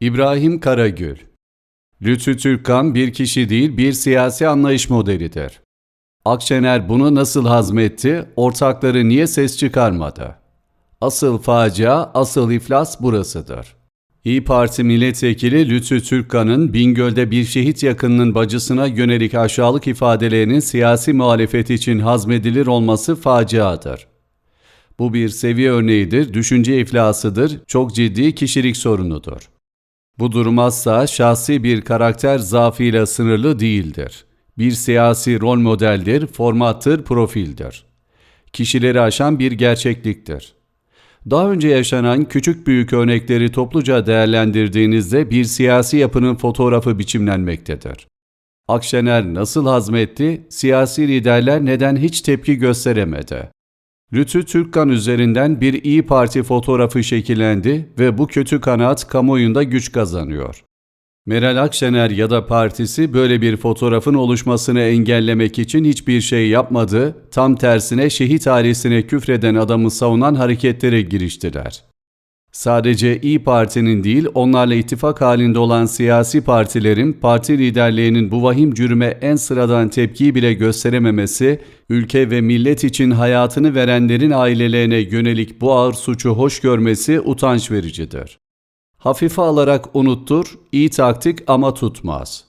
İbrahim Karagül Lütfü Türkkan bir kişi değil bir siyasi anlayış modelidir. Akşener bunu nasıl hazmetti, ortakları niye ses çıkarmadı? Asıl facia, asıl iflas burasıdır. İyi Parti milletvekili Lütfü Türkkan'ın Bingöl'de bir şehit yakınının bacısına yönelik aşağılık ifadelerinin siyasi muhalefet için hazmedilir olması faciadır. Bu bir seviye örneğidir, düşünce iflasıdır, çok ciddi kişilik sorunudur. Bu durum asla şahsi bir karakter zaafıyla sınırlı değildir. Bir siyasi rol modeldir, formattır, profildir. Kişileri aşan bir gerçekliktir. Daha önce yaşanan küçük büyük örnekleri topluca değerlendirdiğinizde bir siyasi yapının fotoğrafı biçimlenmektedir. Akşener nasıl hazmetti, siyasi liderler neden hiç tepki gösteremedi? Lütfü Türkkan üzerinden bir İyi Parti fotoğrafı şekillendi ve bu kötü kanaat kamuoyunda güç kazanıyor. Meral Akşener ya da partisi böyle bir fotoğrafın oluşmasını engellemek için hiçbir şey yapmadı, tam tersine şehit ailesine küfreden adamı savunan hareketlere giriştiler. Sadece İyi Parti'nin değil, onlarla ittifak halinde olan siyasi partilerin parti liderliğinin bu vahim cürüme en sıradan tepkiyi bile gösterememesi, ülke ve millet için hayatını verenlerin ailelerine yönelik bu ağır suçu hoş görmesi utanç vericidir. Hafife alarak unuttur, iyi taktik ama tutmaz.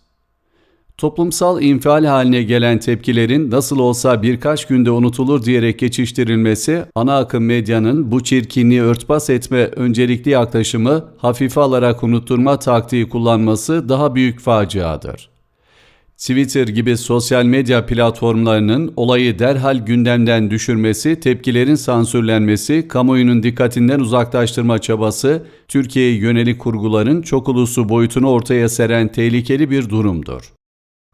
Toplumsal infial haline gelen tepkilerin nasıl olsa birkaç günde unutulur diyerek geçiştirilmesi, ana akım medyanın bu çirkinliği örtbas etme öncelikli yaklaşımı hafife alarak unutturma taktiği kullanması daha büyük faciadır. Twitter gibi sosyal medya platformlarının olayı derhal gündemden düşürmesi, tepkilerin sansürlenmesi, kamuoyunun dikkatinden uzaklaştırma çabası, Türkiye'ye yönelik kurguların çok ulusu boyutunu ortaya seren tehlikeli bir durumdur.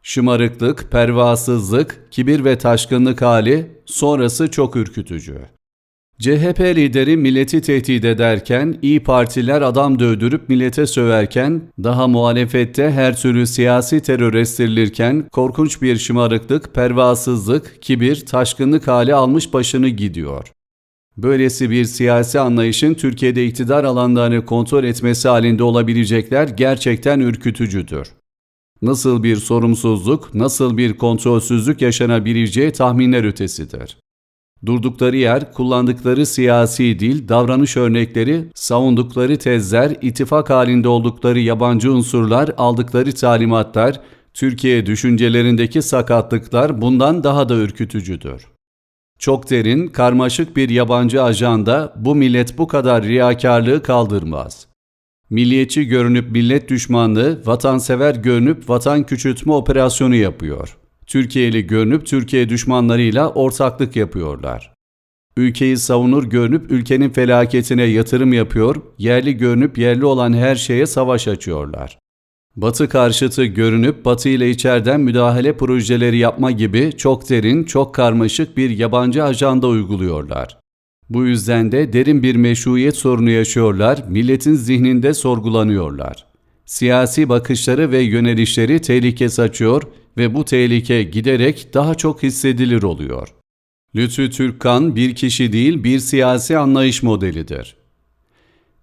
Şımarıklık, pervasızlık, kibir ve taşkınlık hali sonrası çok ürkütücü. CHP lideri milleti tehdit ederken, İyi Partiler adam dövdürüp millete söverken, daha muhalefette her türlü siyasi terör estirilirken korkunç bir şımarıklık, pervasızlık, kibir, taşkınlık hali almış başını gidiyor. Böylesi bir siyasi anlayışın Türkiye'de iktidar alanlarını kontrol etmesi halinde olabilecekler gerçekten ürkütücüdür nasıl bir sorumsuzluk, nasıl bir kontrolsüzlük yaşanabileceği tahminler ötesidir. Durdukları yer, kullandıkları siyasi dil, davranış örnekleri, savundukları tezler, ittifak halinde oldukları yabancı unsurlar, aldıkları talimatlar, Türkiye düşüncelerindeki sakatlıklar bundan daha da ürkütücüdür. Çok derin, karmaşık bir yabancı ajanda bu millet bu kadar riyakarlığı kaldırmaz.'' Milliyetçi görünüp millet düşmanlığı, vatansever görünüp vatan küçültme operasyonu yapıyor. Türkiye'li görünüp Türkiye düşmanlarıyla ortaklık yapıyorlar. Ülkeyi savunur görünüp ülkenin felaketine yatırım yapıyor, yerli görünüp yerli olan her şeye savaş açıyorlar. Batı karşıtı görünüp Batı ile içeriden müdahale projeleri yapma gibi çok derin, çok karmaşık bir yabancı ajanda uyguluyorlar. Bu yüzden de derin bir meşruiyet sorunu yaşıyorlar, milletin zihninde sorgulanıyorlar. Siyasi bakışları ve yönelişleri tehlike saçıyor ve bu tehlike giderek daha çok hissedilir oluyor. Lütfü Türkkan bir kişi değil bir siyasi anlayış modelidir.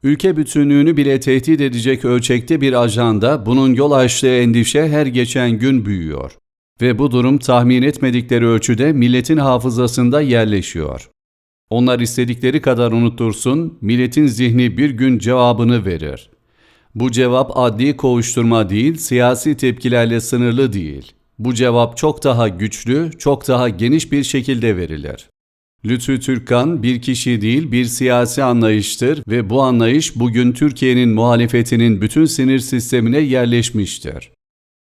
Ülke bütünlüğünü bile tehdit edecek ölçekte bir ajanda bunun yol açtığı endişe her geçen gün büyüyor. Ve bu durum tahmin etmedikleri ölçüde milletin hafızasında yerleşiyor. Onlar istedikleri kadar unuttursun, milletin zihni bir gün cevabını verir. Bu cevap adli kovuşturma değil, siyasi tepkilerle sınırlı değil. Bu cevap çok daha güçlü, çok daha geniş bir şekilde verilir. Lütfü Türkkan bir kişi değil bir siyasi anlayıştır ve bu anlayış bugün Türkiye'nin muhalefetinin bütün sinir sistemine yerleşmiştir.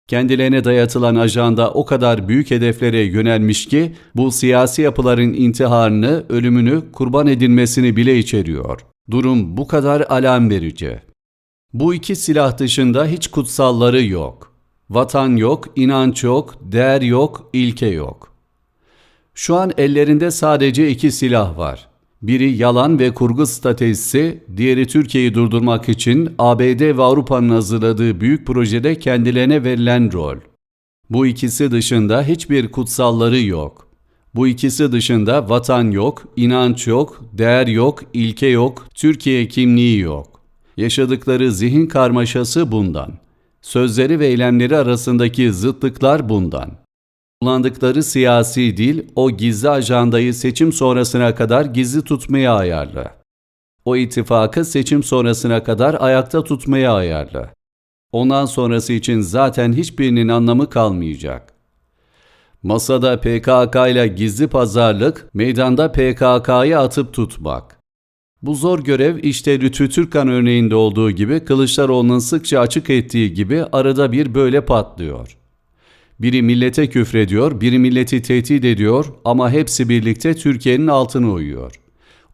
Kendilerine dayatılan ajanda o kadar büyük hedeflere yönelmiş ki bu siyasi yapıların intiharını, ölümünü, kurban edilmesini bile içeriyor. Durum bu kadar alarm verici. Bu iki silah dışında hiç kutsalları yok. Vatan yok, inanç yok, değer yok, ilke yok. Şu an ellerinde sadece iki silah var. Biri yalan ve kurgu stratejisi, diğeri Türkiye'yi durdurmak için ABD ve Avrupa'nın hazırladığı büyük projede kendilerine verilen rol. Bu ikisi dışında hiçbir kutsalları yok. Bu ikisi dışında vatan yok, inanç yok, değer yok, ilke yok, Türkiye kimliği yok. Yaşadıkları zihin karmaşası bundan. Sözleri ve eylemleri arasındaki zıtlıklar bundan. Kullandıkları siyasi dil o gizli ajandayı seçim sonrasına kadar gizli tutmaya ayarlı. O ittifakı seçim sonrasına kadar ayakta tutmaya ayarlı. Ondan sonrası için zaten hiçbirinin anlamı kalmayacak. Masada PKK ile gizli pazarlık, meydanda PKK'yı atıp tutmak. Bu zor görev işte Lütfü Türkan örneğinde olduğu gibi Kılıçdaroğlu'nun sıkça açık ettiği gibi arada bir böyle patlıyor. Biri millete küfrediyor, biri milleti tehdit ediyor ama hepsi birlikte Türkiye'nin altına uyuyor.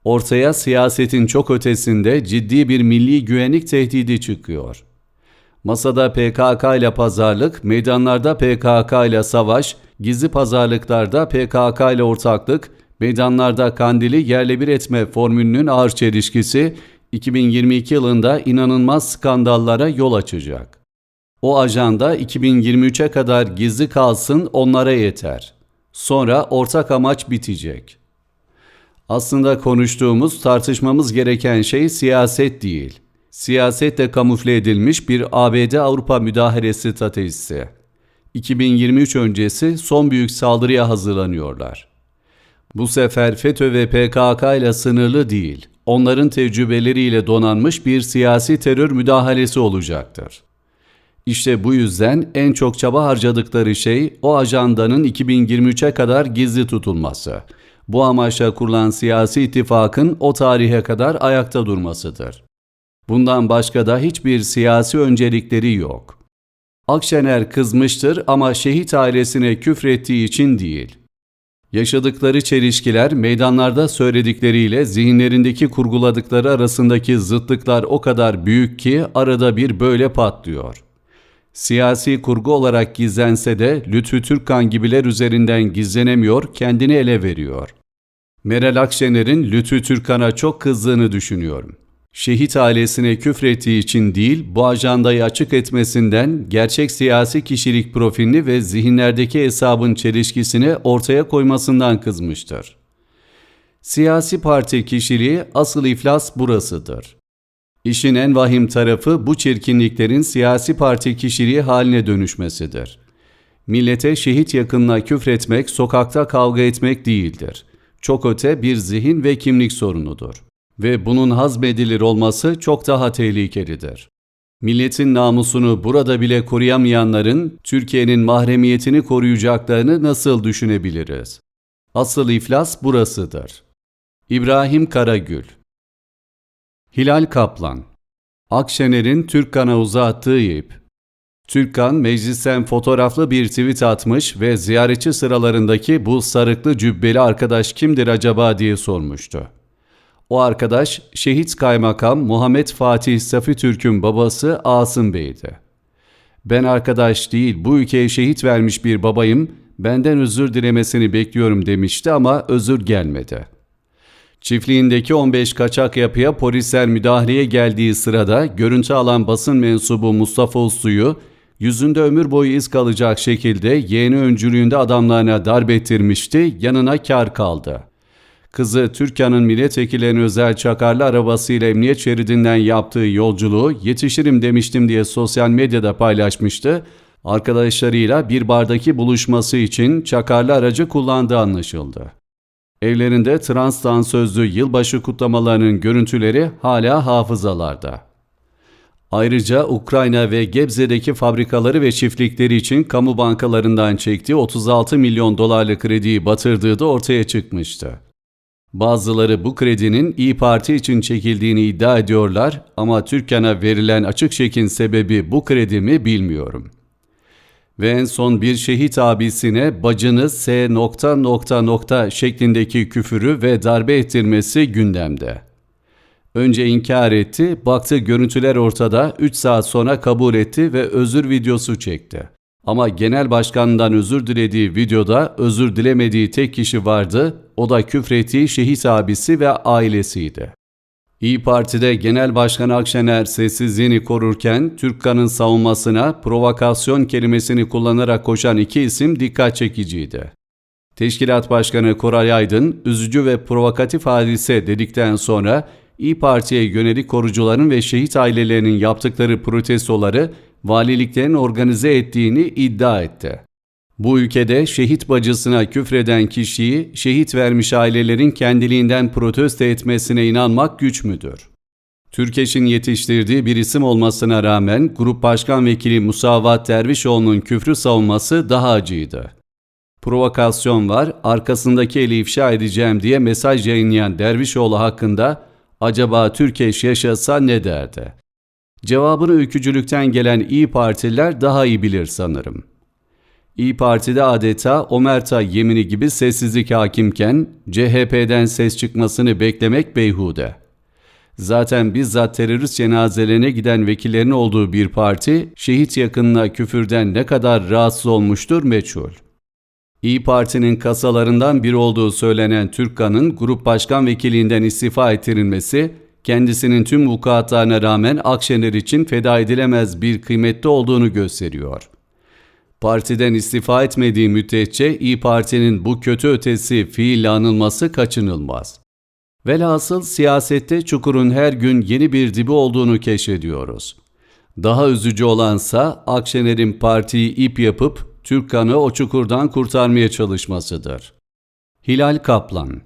Ortaya siyasetin çok ötesinde ciddi bir milli güvenlik tehdidi çıkıyor. Masada PKK ile pazarlık, meydanlarda PKK ile savaş, gizli pazarlıklarda PKK ile ortaklık, meydanlarda kandili yerle bir etme formülünün ağır çelişkisi 2022 yılında inanılmaz skandallara yol açacak. O ajanda 2023'e kadar gizli kalsın onlara yeter. Sonra ortak amaç bitecek. Aslında konuştuğumuz, tartışmamız gereken şey siyaset değil. Siyasetle kamufle edilmiş bir ABD-Avrupa müdahalesi stratejisi. 2023 öncesi son büyük saldırıya hazırlanıyorlar. Bu sefer FETÖ ve PKK ile sınırlı değil, onların tecrübeleriyle donanmış bir siyasi terör müdahalesi olacaktır. İşte bu yüzden en çok çaba harcadıkları şey o ajandanın 2023'e kadar gizli tutulması. Bu amaçla kurulan siyasi ittifakın o tarihe kadar ayakta durmasıdır. Bundan başka da hiçbir siyasi öncelikleri yok. Akşener kızmıştır ama şehit ailesine küfrettiği için değil. Yaşadıkları çelişkiler meydanlarda söyledikleriyle zihinlerindeki kurguladıkları arasındaki zıtlıklar o kadar büyük ki arada bir böyle patlıyor. Siyasi kurgu olarak gizlense de Lütfü Türkkan gibiler üzerinden gizlenemiyor, kendini ele veriyor. Meral Akşener'in Lütfü Türkkan'a çok kızdığını düşünüyorum. Şehit ailesine küfrettiği için değil, bu ajandayı açık etmesinden gerçek siyasi kişilik profilini ve zihinlerdeki hesabın çelişkisini ortaya koymasından kızmıştır. Siyasi parti kişiliği asıl iflas burasıdır. İşin en vahim tarafı bu çirkinliklerin siyasi parti kişiliği haline dönüşmesidir. Millete şehit yakınına küfretmek, sokakta kavga etmek değildir. Çok öte bir zihin ve kimlik sorunudur. Ve bunun hazmedilir olması çok daha tehlikelidir. Milletin namusunu burada bile koruyamayanların Türkiye'nin mahremiyetini koruyacaklarını nasıl düşünebiliriz? Asıl iflas burasıdır. İbrahim Karagül Hilal Kaplan Akşener'in Türkkan'a uzattığı ip Türkkan meclisten fotoğraflı bir tweet atmış ve ziyaretçi sıralarındaki bu sarıklı cübbeli arkadaş kimdir acaba diye sormuştu. O arkadaş şehit kaymakam Muhammed Fatih Safi Türk'ün babası Asım Bey'di. Ben arkadaş değil bu ülkeye şehit vermiş bir babayım, benden özür dilemesini bekliyorum demişti ama özür gelmedi. Çiftliğindeki 15 kaçak yapıya polisler müdahaleye geldiği sırada görüntü alan basın mensubu Mustafa Uslu'yu yüzünde ömür boyu iz kalacak şekilde yeğeni öncülüğünde adamlarına darp ettirmişti, yanına kar kaldı. Kızı Türkiye'nin milletvekillerinin özel çakarlı arabasıyla emniyet şeridinden yaptığı yolculuğu yetişirim demiştim diye sosyal medyada paylaşmıştı. Arkadaşlarıyla bir bardaki buluşması için çakarlı aracı kullandığı anlaşıldı. Evlerinde trans dansözlü yılbaşı kutlamalarının görüntüleri hala hafızalarda. Ayrıca Ukrayna ve Gebze'deki fabrikaları ve çiftlikleri için kamu bankalarından çektiği 36 milyon dolarlık krediyi batırdığı da ortaya çıkmıştı. Bazıları bu kredinin İyi Parti için çekildiğini iddia ediyorlar ama Türkan'a verilen açık çekin sebebi bu kredi mi bilmiyorum. Ve en son bir şehit abisine bacınız S nokta nokta nokta şeklindeki küfürü ve darbe ettirmesi gündemde. Önce inkar etti, baktı görüntüler ortada, 3 saat sonra kabul etti ve özür videosu çekti. Ama genel başkanından özür dilediği videoda özür dilemediği tek kişi vardı, o da küfrettiği şehit abisi ve ailesiydi. İyi Parti'de Genel Başkan Akşener sessizliğini korurken Türkkan'ın savunmasına provokasyon kelimesini kullanarak koşan iki isim dikkat çekiciydi. Teşkilat Başkanı Koray Aydın, üzücü ve provokatif hadise dedikten sonra İyi Parti'ye yönelik korucuların ve şehit ailelerinin yaptıkları protestoları valiliklerin organize ettiğini iddia etti. Bu ülkede şehit bacısına küfreden kişiyi şehit vermiş ailelerin kendiliğinden protesto etmesine inanmak güç müdür? Türkeş'in yetiştirdiği bir isim olmasına rağmen Grup Başkan Vekili Musavat Dervişoğlu'nun küfrü savunması daha acıydı. Provokasyon var, arkasındaki eli ifşa edeceğim diye mesaj yayınlayan Dervişoğlu hakkında acaba Türkeş yaşasa ne derdi? Cevabını ülkücülükten gelen İyi Partililer daha iyi bilir sanırım. İyi Parti'de adeta Omerta yemini gibi sessizlik hakimken CHP'den ses çıkmasını beklemek beyhude. Zaten bizzat terörist cenazelerine giden vekillerin olduğu bir parti, şehit yakınına küfürden ne kadar rahatsız olmuştur meçhul. İyi Parti'nin kasalarından biri olduğu söylenen Türkkan'ın grup başkan vekiliğinden istifa ettirilmesi, kendisinin tüm vukuatlarına rağmen Akşener için feda edilemez bir kıymetli olduğunu gösteriyor. Partiden istifa etmediği müddetçe İyi Parti'nin bu kötü ötesi fiille anılması kaçınılmaz. Velhasıl siyasette çukurun her gün yeni bir dibi olduğunu keşfediyoruz. Daha üzücü olansa Akşener'in partiyi ip yapıp Türkkan'ı o çukurdan kurtarmaya çalışmasıdır. Hilal Kaplan